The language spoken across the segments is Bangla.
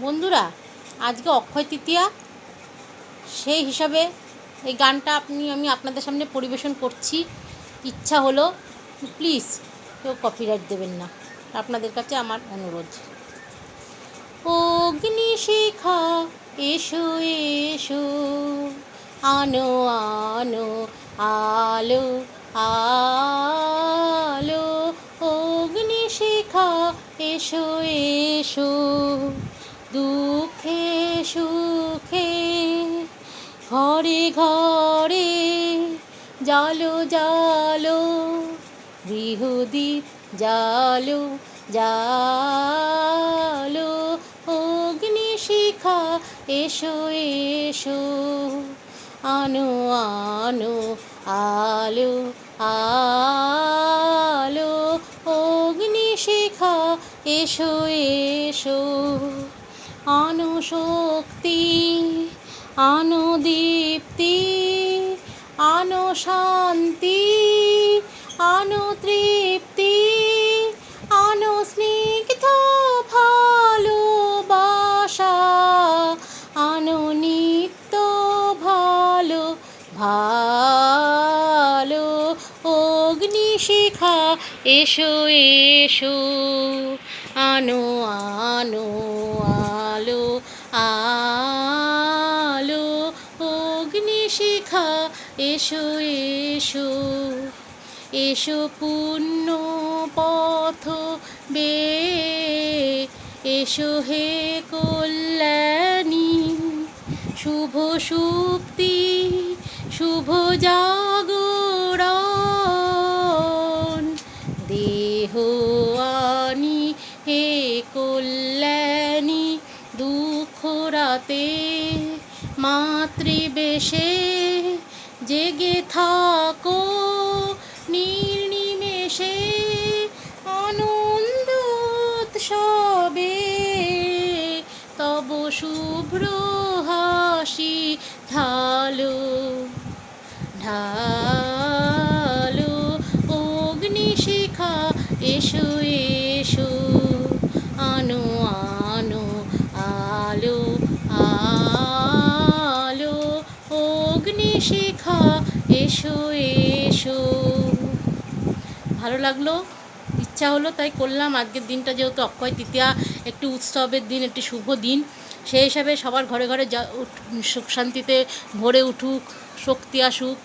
বন্ধুরা, আজকে অক্ষয় তৃতীয়া। সেই হিসাবে এই গানটা আপনি, আমি আপনাদের সামনে পরিবেশন করছি। ইচ্ছা হলো প্লিজ কেউ কপিরাইট দেবেন না। আপনাদের কাছে আমার অনুরোধ। অগ্নিশিখা এসো এসো। আনো আনো, আলো আলো। অগ্নিশিখা এসো এসো। দুঃখে সুখে ঘরে ঘরে জালো জালো গৃহদীপ জালো জালো অগ্নিশিখা এসো এসো, আনো আনো, আলো আলো অগ্নিশিখা এসো এসো। আনো শক্তি, আনো দীপ্তি, আনো শান্তি, আনো তৃপ্তি, আনো স্নিগ্ধ ভালোবাসা, আনো নিত্য ভালো ভালো অগ্নিশিখা এসো এসো, আনো আনো আলো আলো অগ্নিশিখা এসো এসো। এসো পুণ্য পথ বে এসো হে কল্যাণী। শুভ সুক্তি শুভ জাগরণ রাতে মাতৃবেশে জেগে থাকো নির্নিমেষে আনন্দ উৎসবে। তব শুভ্র হাসি ঢালো ঢালো অগ্নিশিখা এসো এসো। ভালো লাগল, ইচ্ছা হলো, তাই করলাম। আজকের দিনটা যেহেতু অক্ষয় তৃতীয়া, একটি উৎসবের দিন, একটি শুভ দিন। সেই হিসাবে সবার ঘরে ঘরে সুখ শান্তিতে ভরে উঠুক, শক্তি আসুক,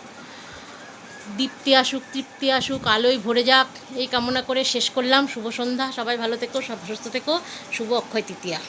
দীপ্তি আসুক, তৃপ্তি আসুক, আলোয় ভরে যাক। এই কামনা করে শেষ করলাম। শুভ সন্ধ্যা। সবাই ভালো থেকো, সব সুস্থ থেকো। শুভ অক্ষয় তৃতীয়া।